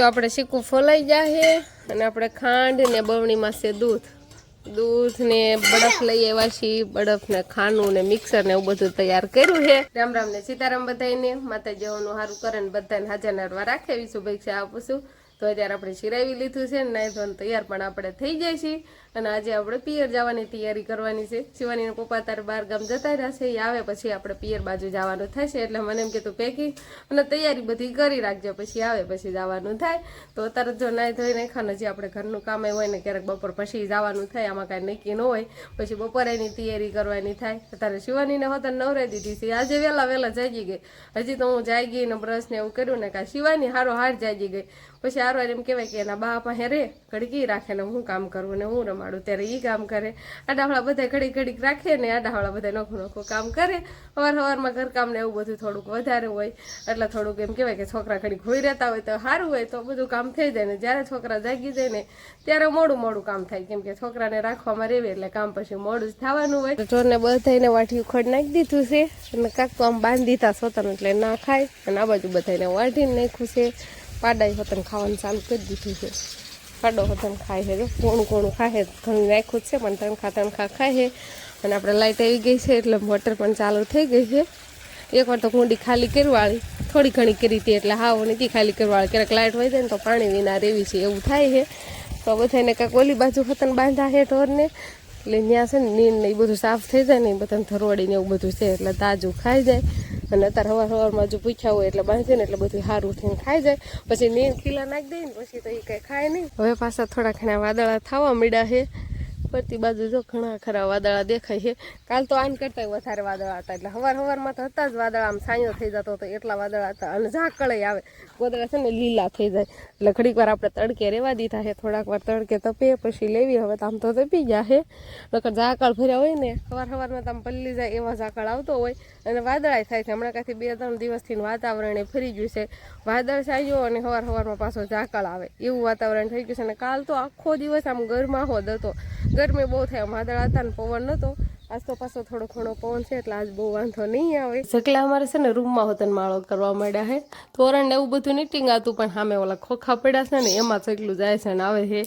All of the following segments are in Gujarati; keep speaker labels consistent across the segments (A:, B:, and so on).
A: તો આપણે શીકું ફોલાઈ જાય અને આપણે ખાંડ ને બવણીમાં છે દૂધ. દૂધ ને બરફ લઈ આવ્યા છીએ. બરફ ને ખાનું ને મિક્સર ને એવું બધું તૈયાર કર્યું છે. રામ રામ ને સીતારામ બધાને માતાજીઓનું સારું કરે ને બધાને હાજર નરવા રાખે એવી શુભેચ્છા આપું છું. તો અત્યારે આપણે શિરાવી લીધું છે. ને નાઈ ધોન તૈયાર પણ આપણે થઈ જાય છીએ. અને આજે આપણે પિયર જવાની તૈયારી કરવાની છે. શિવાનીના પપ્પા તારે બહાર ગામ જતા રહ્યા છે, એ આવે પછી આપણે પિયર બાજુ જવાનું થશે એટલે મને એમ કે તું પેકિંગ અને તૈયારી બધી કરી રાખજો, પછી આવે પછી જવાનું થાય. તો અત્યારે જો નાઈ ધોઈ નાખાને જે આપણે ઘરનું કામ હોય ને ક્યારેક બપોર પછી જવાનું થાય, આમાં કાંઈ નક્કી ન હોય, પછી બપોરે એની તૈયારી કરવાની થાય. અત્યારે શિવાનીને હોતા નવરાઈ દીધી છે, આજે વહેલા વહેલા જાગી ગઈ. હજી તો હું જાગી ગઈ ને બ્રશ ને એવું કર્યું ને કાં શિવાની હારો હાર જાગી ગઈ. પછી હારો એમ કહેવાય કે એના બા પાસે રે કડકી રાખે ને હું કામ કરું ને હું રમાડું ત્યારે એ કામ કરે. આડાવાળા બધા ઘડીક ઘડીક રાખે ને આડાવાળા બધા નોખું નોખું કામ કરે. સવાર સવારમાં ઘરકામ ને એવું બધું થોડુંક વધારે હોય, એટલે થોડુંક એમ કહેવાય કે છોકરા ઘડીક હોઈ રહેતા હોય તો સારું હોય તો બધું કામ થઈ જાય ને જ્યારે છોકરા જાગી જાય ને ત્યારે મોડું મોડું કામ થાય. કેમ કે છોકરાને રાખવામાં રહેવે એટલે કામ પછી મોડું જ થવાનું હોય. ચોરને બધાને વાટી ખોડ નાખી દીધું છે અને કાંક આમ બાંધી દીધા સોતન એટલે ના ખાય. અને આ બાજુ બધાને વાઢીને નાખ્યું છે. પાડાઈ હોતન ખાવાનું ચાલુ કરી દીધું છે. પાડો હોતન ખાય છે. કોણું કોણું ખાય ઘણું નાખ્યું છે. પણ તણખા તણખા ખાય છે. અને આપણે લાઇટ આવી ગઈ છે એટલે મોટર પણ ચાલુ થઈ ગઈ છે. એકવાર તો કુંડી ખાલી કરવાળી થોડી ઘણી કરી હતી એટલે હાવ નથી ખાલી કરવાળી ક્યારેક લાઇટ હોય ને તો પાણી વિના રેવી છે. એવું થાય છે. તો બધાને કાંઈક ઓલી બાજુ ખતન બાંધા છે ઢોરને. એટલે ત્યાં છે ને નીંદ ને એ બધું સાફ થઈ જાય ને એ બધાને થરવાડીને એવું બધું છે, એટલે તાજું ખાઈ જાય. અને અત્યારે હવાર સવારમાં જો પૂછ્યા હોય એટલે બાંધે ને એટલે બધું સારું થઈને ખાઈ જાય. પછી નીંદ ખીલા નાખી દે ને પછી તો એ કંઈ ખાય નહીં. હવે પાછા થોડા ઘણા વાદળા થવા મળ્યા છે. ફરતી બાજુ જો ઘણા ખરા વાદળા દેખાય છે. કાલ તો આન કરતા વધારે વાદળા હતા એટલે સવાર હવારમાં તો હતા જ વાદળા, આમ સાંયો થઈ જતો હતો, એટલા વાદળા હતા અને ઝાકળે આવે. ગોદડા છે ને લીલા થઈ જાય. એટલે ઘડીક વાર આપણે તડકે રહેવા દીધા છે, થોડાક વાર તડકે તપે પછી લેવી. હવે તો આમ તો તપી ગયા છે. નકર ઝાકળ ભર્યા હોય ને સવાર હવારમાં તો આમ પલ્લી જાય એવા ઝાકળ આવતો હોય અને વાદળાય થાય છે. હમણાં કાંથી બે ત્રણ દિવસથી વાતાવરણ એ ફરી ગયું છે. વાદળ છાયો અને સવાર હવારમાં પાછો ઝાકળ આવે. એવું વાતાવરણ થઈ ગયું છે અને કાલ તો આખો દિવસ આમ ગરમાહોદ હતો. ગરમી બહુ થાય. વાદળ હતા ને પવન નહોતો આજ તો પાછો થોડો ઘણો પવન છે એટલે આજ બહુ વાંધો નહીં આવે. સકલા અમારે છે ને રૂમમાં હોતન માળો કરવા માંડ્યા છે તોરણ ને એવું બધું નીટિંગ હતું, પણ સામે ઓલા ખોખા પડ્યા છે ને, એમાં સકલું જાય છે ને આવે છે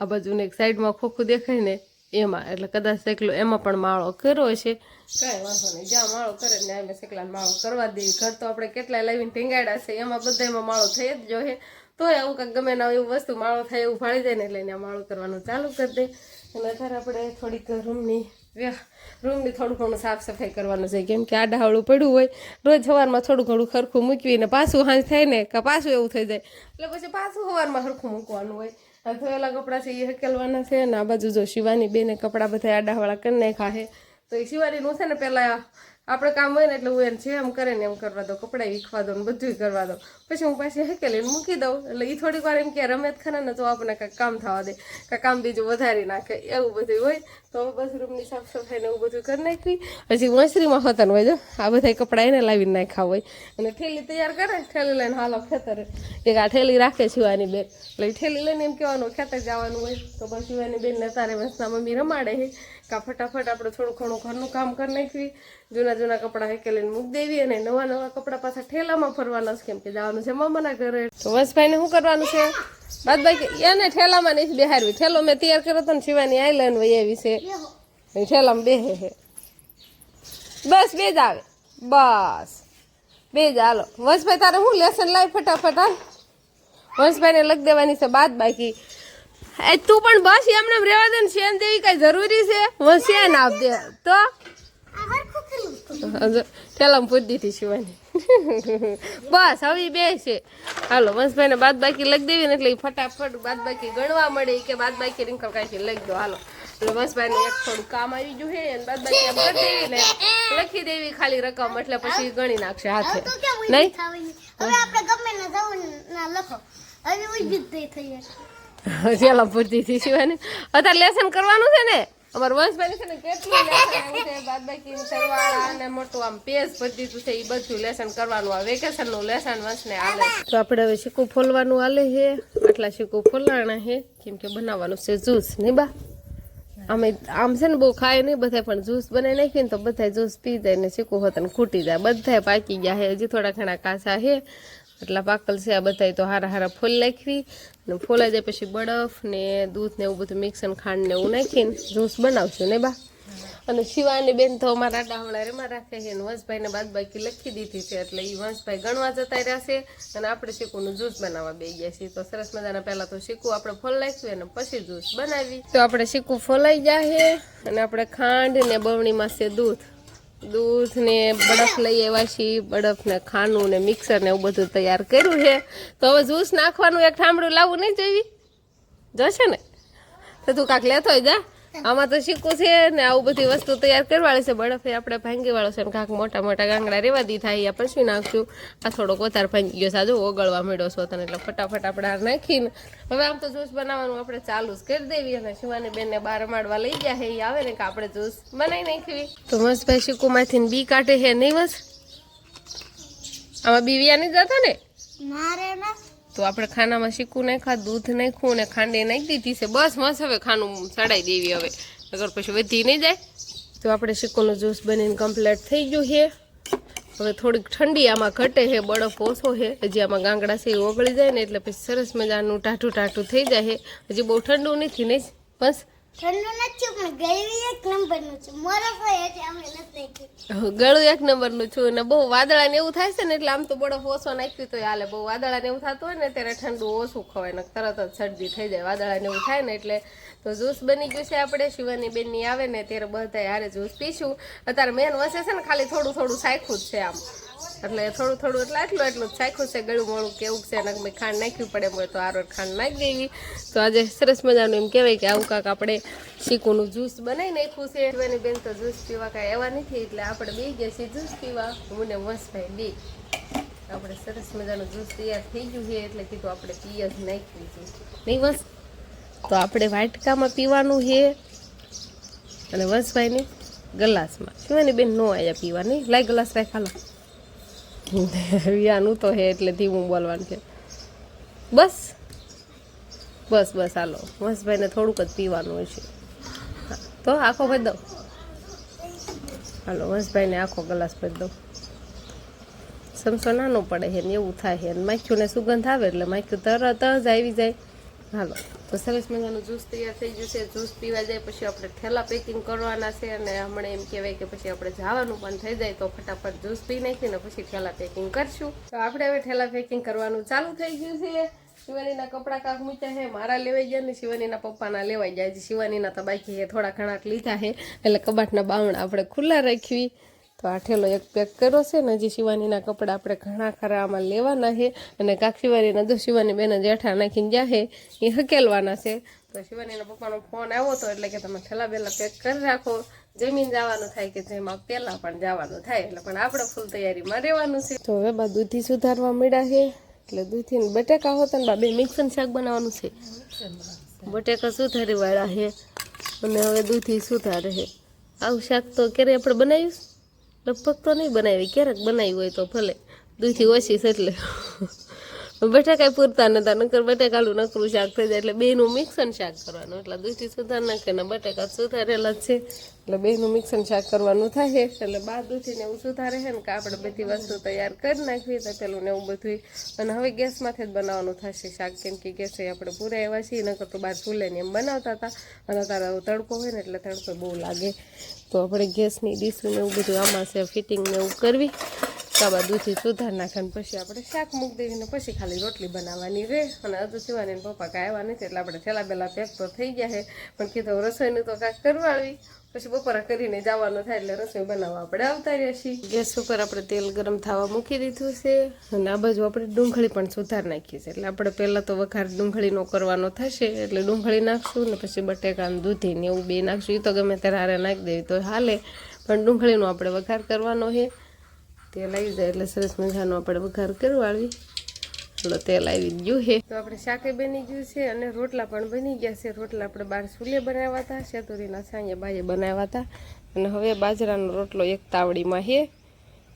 A: આ બાજુને એક સાઈડમાં ખોખું દેખાય ને, એમાં. એટલે કદાચ સકલું એમાં પણ માળો કર્યો છે કાંઈ વાંધો નહીં. જ્યાં માળો કરે ને અમે સેકલા માળો કરવા દઈએ ઘર તો આપણે કેટલાય લાવીને ટીંગાડ્યા છે. એમાં બધામાં માળો થઈ જ જોઈએ તોય આવું કંઈક ગમે ના એવું વસ્તુ માળો થાય એવું ફાળી જાય ને એટલે એને માળો કરવાનું ચાલુ કરી દે. અને અત્યારે આપણે થોડીક રૂમની રૂમની થોડું ઘણું સાફ સફાઈ કરવાનું છે. કેમ કે આડાહળું પડ્યું હોય, રોજ સવારમાં થોડું ઘણું ખરખું મૂકવીને પાછું હાંજ થાય ને કે પાછું એવું થઈ જાય. એટલે પછી પાછું સવારમાં ખરખું મૂકવાનું હોય. આ ધોયેલા કપડાં છે એ હકેલવાના છે અને આ બાજુ જો શિવાની બેને કપડાં બધા આડાવાળા કરી નાખ્યા છે. તો એ શિવાનીનું છે ને પહેલાં આપણે કામ હોય ને એટલે હું એને જેમ કરે ને એમ કરવા દઉં, કપડાં વીખવા દઉં ને બધું કરવા દઉં. પછી હું પાછી હકેલીને મૂકી દઉં. એટલે એ થોડીક વાર એમ કે રમે ખાના ને તો આપણને કાંઈક કામ થવા દે, કાંઈક કામ બીજું વધારી નાખે. એવું બધું હોય. તો બસ રૂમની સાફ સફાઈ ને એવું બધું કરી નાખી. પછી વંસરીમાં હોતા હોય જો, આ બધા કપડાં એને લાવીને નાખ્યા હોય. અને થેલી તૈયાર કરે ઠેલી લઈને હાલો ખેતર. એક આ થેલી રાખે શિવાની બેન. એટલે થેલી લઈને એમ કહેવાનું, ખેતર જવાનું હોય. તો પછી શિવાની બેનને તારે વંશના મમ્મી રમાડે છે. કા ફટાફટ આપણે થોડું ઘણું ઘરનું કામ કરી નાખવી, જૂના જૂના કપડાં હેકેલીને મૂકી દેવી અને નવા નવા કપડાં પાછા ઠેલામાં ફરવાના છે, કેમ કે જવાનું છે મામાના ઘરે. તો વંશભાઈને શું કરવાનું છે? બાદ બાકી એને ઠેલામાં નહીં બેહારવી ઠેલો મેં તૈયાર કર્યો હતો ને શિવાની આઈલેન્ડ વહી આવી છે. ઠેલામાં બેહે હે. બસ, બે જ આવે. બસ. બે જ હાલો. વંશભાઈ, તારે શું લેસન લાવી ફટાફટ, હાલ? વંશભાઈને લગ દેવાની છે બાદ બાકી એ તું પણ બસ એમને એમ રહેવા દે ને શેન દેવી કઈ જરૂરી છે? હું શેન આપ દે? તો? પેલા પૂછી દીધી શિવાની. બસ હવે બે છે. હાલો વંશભાઈને બાદ બાકી લખી દેવી ને એટલે ફટાફટ બાદ બાકી ગણવા મળે. કે બાદ બાકી રિંકલ કાંઈ લખી દો હાલો એટલે વંશભાઈને એક થોડું કામ આવી ગયું છે અને બાદ બાકી કરી દેવી ને લખી દેવી ખાલી રકમ એટલે પછી ગણી નાખશે હાથે. નહીં?
B: હવે આપણે ગમે ના લખો. હવે થઈ થઈ
A: પેલા પૂરતી થી શિવાની અત્યારે લેસન કરવાનું છે ને. અમાર વંશભાઈ છે ને કેટલું લેસન છે બાદ સરવાળા અને મોટું આમ પેજ ભરી દીધું છે એ બધું લેસન કરવાનું. આ વેકેશનનું લેસન વંશને આલે. તો આપણે હવે શીકું ફોલવાનું આલે છે. આટલા શીકું ફોલાણા છે. કેમ કે બનાવવાનું છે જ્યુસ નહીં બા? અમે આમ છે ને બહુ ખાય નહીં બધા પણ જ્યુસ બનાવી નાખીએ ને તો બધા જ્યુસ પી જાય ને શીકું હોત ને ખૂટી જાય. બધા પાકી ગયા છે. હજી થોડા ઘણા કાચા છે. એટલા પાકલ છે, આ બધા તો હારા હારા ફૂલ નાખવી અને ફોલાઈ જાય પછી બરફ ને દૂધ ને એવું બધું મિક્સ અને ખાંડ ને એવું નાખીને જ્યુસ બનાવશું, ને બા? અને શિવાની બેન તો અમારા ડાવડા રેમાં રાખે છે, અને વંશભાઈને બાદ બાકી લખી દીધી છે, એટલે એ વંશભાઈ ગણવા જતા રહ્યા છે, અને આપણે શીકુનું જ્યુસ બનાવવા બે ગયા છીએ. તો સરસ મજાના પહેલા તો શીકું આપણે ફોલ નાખ્યું અને પછી જ્યુસ બનાવી. તો આપણે શીકું ફોલાઈ જાય અને આપણે ખાંડ ને બવણીમાં છે દૂધ. દૂધ ને બરફ લઈ આવ્યા છીએ બરફ ને ખાનું ને મિક્સર ને એવું બધું તૈયાર કર્યું છે. તો હવે જ્યુસ નાખવાનું એક ઠામડું લાવવું નહીં જોઈએ જોશે ને? તો તું કાંક લેતો જા. આમાં તો શીખવું છે ને આવું બધી વસ્તુ તૈયાર કરવાળી છે. બરફ એ આપણે ભાંગી વાળો છે ને કાંક મોટા મોટા ગાંગડા રેવા દી થાય આ પછી નાખશું. આ થોડોક વધારે ભાંગી ગયો સાજો ઓગળવા મળ્યો છો તને એટલે ફટાફટ આપણે આ નાખીને હવે આમ તો જ્યુસ બનાવવાનું આપણે ચાલુ જ કરી દેવી અને શિવાની બેનને બાર માડવા લઈ ગયા છે. એ આવે ને કે આપણે જ્યુસ બનાવી નાખવી. તો મસ્તભાઈ શીકુમાંથી બી કાઢે છે. નહીં મસ્ત આમાં બી વ્યા નહીં જતા ને?
B: મારે ના
A: તો આપણે ખાનામાં શીકું નાખ્યા દૂધ નાખ્યું ને ખાંડી નાખી દીધી છે. બસ મસ્ત હવે ખાનું ચડાઈ દેવી હવે. અગર પછી વધી નહીં જાય. તો આપણે શીકુનું જ્યુસ બનીને કમ્પ્લીટ થઈ ગયું છે. હવે થોડીક ઠંડી આમાં ઘટે છે, બરફ ઓછો છે. હજી આમાં ગાંગડા છે એ ઓગળી જાય ને એટલે પછી સરસ મજાનું ટાઢું ટાઢું થઈ જાય છે. હજી બહુ ઠંડુ નથી, નહીં? બસ.
B: ઠંડુ એક નંબરનું છે.
A: છું અને બહુ વાદળા ને એવું થાય છે ને એટલે આમ તો બરફ ઓછો નાખ્યું તો હાલે. બહુ વાદળા ને એવું થતું હોય ને ત્યારે ઠંડુ ઓછું ખવાય ને તરત જ શરદી થઈ જાય, વાદળા ને એવું થાય ને એટલે તો જ્યુસ બની ગયું છે આપણે, શિવાની બેનની આવે ને ત્યારે બધા હારે જ્યુસ પીશું. અત્યારે મેન વસે છે ને ખાલી થોડું થોડું સાયખું જ છે આમ. એટલે થોડું થોડું એટલે આટલું એટલું જ છે. ગળું મોળું કેવું છે અને મેં ખાંડ નાખ્યું પડે, એમ તો આરો ખાંડ નાખી દેવી. તો આજે સરસ મજાનું એમ કહેવાય કે આવું કાંક આપણે શીકુનું જ્યુસ બનાવી નાખ્યું છે. શિવાની બેન તો જ્યુસ પીવા કાંઈ એવા નથી, એટલે આપણે બે ગયા છીએ જ્યુસ પીવા. હું ને વંશભાઈ બે. આપણે સરસ મજાનું જ્યુસ તૈયાર થઈ ગયું છે, એટલે કીધું આપણે પીએ જ નાખ્યું જ્યુસ. નહીં વંશ તો આપણે વાટકામાં પીવાનું છે. અને વંશભાઈને ગલાસમાં. પીવાની બેન નો આવ્યા પીવા, નહીં? લાય ગ્લાસ રાખ, હાલો. વિયાનું તો હે એટલે ધીમું બોલવાનું છે. બસ. બસ બસ, હાલો. વંશભાઈને થોડુંક જ પીવાનું હોય છે. તો આખો ભરી દઉં. હાલો વંશભાઈને આખો ગ્લાસ ભરી દઉં. સમસો નાનો પડે છે ને એવું થાય છે. માખ્યુંને સુગંધ આવે એટલે માખ્યું તરત જ આવી જાય. હાલો. તો સરસ મજાનું જ્યુસ તૈયાર થઈ ગયું છે. જ્યુસ પીવા જાય પછી આપણે થેલા પેકિંગ કરવાના છે અને હમણાં એમ કહેવાય કે પછી આપણે જવાનું પણ થઈ જાય તો ફટાફટ જ્યુસ પી નાખીને પછી થેલા પેકિંગ કરશું. તો આપણે હવે ઠેલા પેકિંગ કરવાનું ચાલુ થઈ ગયું છે. શિવાનીના કપડાં કાક મૂક્યા છે. મારા લેવાઈ ગયા ને શિવાનીના પપ્પાના લેવાઈ છે. શિવાનીના તો બાકી થોડા ઘણા લીધા છે. એટલે કબાટના બાવણા આપણે ખુલ્લા રાખવી. તો આ એક પેક કર્યો છે ને હજી શિવાનીના કપડાં આપણે ઘણા ખરા આમાં લેવાના છે અને કાક શિવાનીના જો શિવાની બેન જેઠા નાખીને જાહે એ હકેલવાના છે. તો શિવાનીના પપ્પાનો ફોન આવ્યો હતો એટલે કે તમે છેલ્લા પહેલાં પેક કરી રાખો. જમીન જવાનું થાય કે જેમાં પહેલાં પણ જવાનું થાય, એટલે પણ આપણે ફૂલ તૈયારીમાં રહેવાનું છે. તો હવે બા દૂધી સુધારવા મળ્યા છે, એટલે દૂધીને બટેકા હોતા ને બા બે મિક્સન શાક બનાવવાનું છે. બટેકા સુધારી વાળા છે અને હવે દૂધી સુધારે આવું શાક તો ક્યારે આપણે બનાવ્યું? લગભગ તો નહીં બનાવી ક્યારેક બનાવી હોય તો ભલે. દૂધી ઓછી છે એટલે. બટાકા પૂરતા નતા, નકર બટેકાળું નકરું શાક થઈ જાય, એટલે બેનું મિક્સન શાક કરવાનું. એટલે દૂધી સુધાર નાખે ને બટાકા સુધારેલા છે. એટલે બેનું મિક્સન શાક કરવાનું થાય. એટલે બાર દૂધીને એવું સુધારે છે ને, કે આપણે બધી વસ્તુ તૈયાર કરી નાખવી તો પેલું ને એવું બધું અને હવે ગેસમાંથી જ બનાવવાનું થશે શાક, કેમ કે ગેસે આપણે પૂરા એવા છીએ, નકર તો બહાર ચૂલે ને એમ બનાવતા હતા. અને તારા તડકો હોય ને, એટલે તડકો બહુ લાગે. તો આપણે ગેસની ડીશું ને એવું બધું આમાં છે ફિટિંગ ને એવું કરવી. કાબા દૂધી સુધાર નાખે પછી આપણે શાક મૂકી દેવીને પછી ખાલી રોટલી બનાવવાની રહે અને હજુ સિવાની પપ્પા કાંઈ આવ્યા નથી એટલે આપણે છેલ્લા પહેલાં પેક તો થઈ ગયા છે. પણ કીધું રસોઈનું તો કાંઈક કરવાળવી પછી બપોરા કરીને જવાનું થાય એટલે રસોઈ બનાવવા આપણે આવતા રહ્યા છીએ. ગેસ ઉપર આપણે તેલ ગરમ થવા મૂકી દીધું છે. અને આ બાજુ આપણે ડુંગળી પણ સુધાર નાખી છે. એટલે આપણે પહેલાં તો વઘાર ડુંગળીનો કરવાનો થશે એટલે ડુંગળી નાખશું ને પછી બટેકાનું દૂધીને એવું બે નાખશું. એ તો ગમે ત્યારે હારે નાખી દેવી તો હાલે. પણ ડુંગળીનો આપણે વઘાર કરવાનો છે. તેલ આવી જાય એટલે સરસ મજાનો આપણે વઘાર કરવાળવી એટલે તેલ આવી ગયું છે. તો આપણે શાકે બની ગયું છે અને રોટલા પણ બની ગયા છે. રોટલા આપણે બાર ચૂલે બનાવ્યા હતા શેતુરીના સાંજે બાજે બનાવ્યા હતા અને હવે બાજરાનો રોટલો એક તાવડીમાં છે.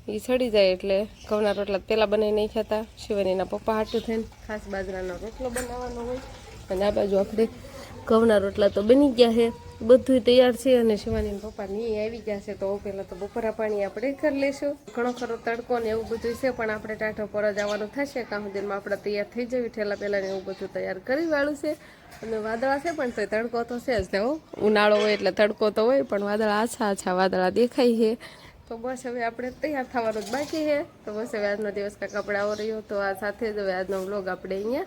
A: એ સડી જાય એટલે ઘઉંના રોટલા પહેલાં બનાવી નહીં હતા શિવાનીના પપ્પા હાટું થઈને ખાસ બાજરાનો રોટલો બનાવવાનો હોય. અને આ બાજુ આપણે ઘઉંના રોટલા તો બની ગયા છે. બધું તૈયાર છે અને શિવાની પપ્પા નહીં આવી ગયા છે, તો પહેલાં તો બપોરા પાણી આપણે કરી લઈશું ઘણો ખરો તડકો ને એવું બધું છે, પણ આપણે ટાઢો પર જવાનું થશે. કામ સુધીમાં આપણે તૈયાર થઈ જવી, ઠેલા પહેલાં એવું બધું તૈયાર કરી વાળું છે. અને વાદળા છે, પણ તોય તડકો તો છે જ ને ઉનાળો હોય એટલે તડકો તો હોય, પણ વાદળા આછા આછા વાદળા દેખાય છે. તો બસ હવે આપણે તૈયાર થવાનું જ બાકી છે. તો બસ હવે આજનો દિવસ કાંઈ કપડાઓ રહ્યો, તો આ સાથે જ હવે આજનો વ્લોગ આપણે અહીંયા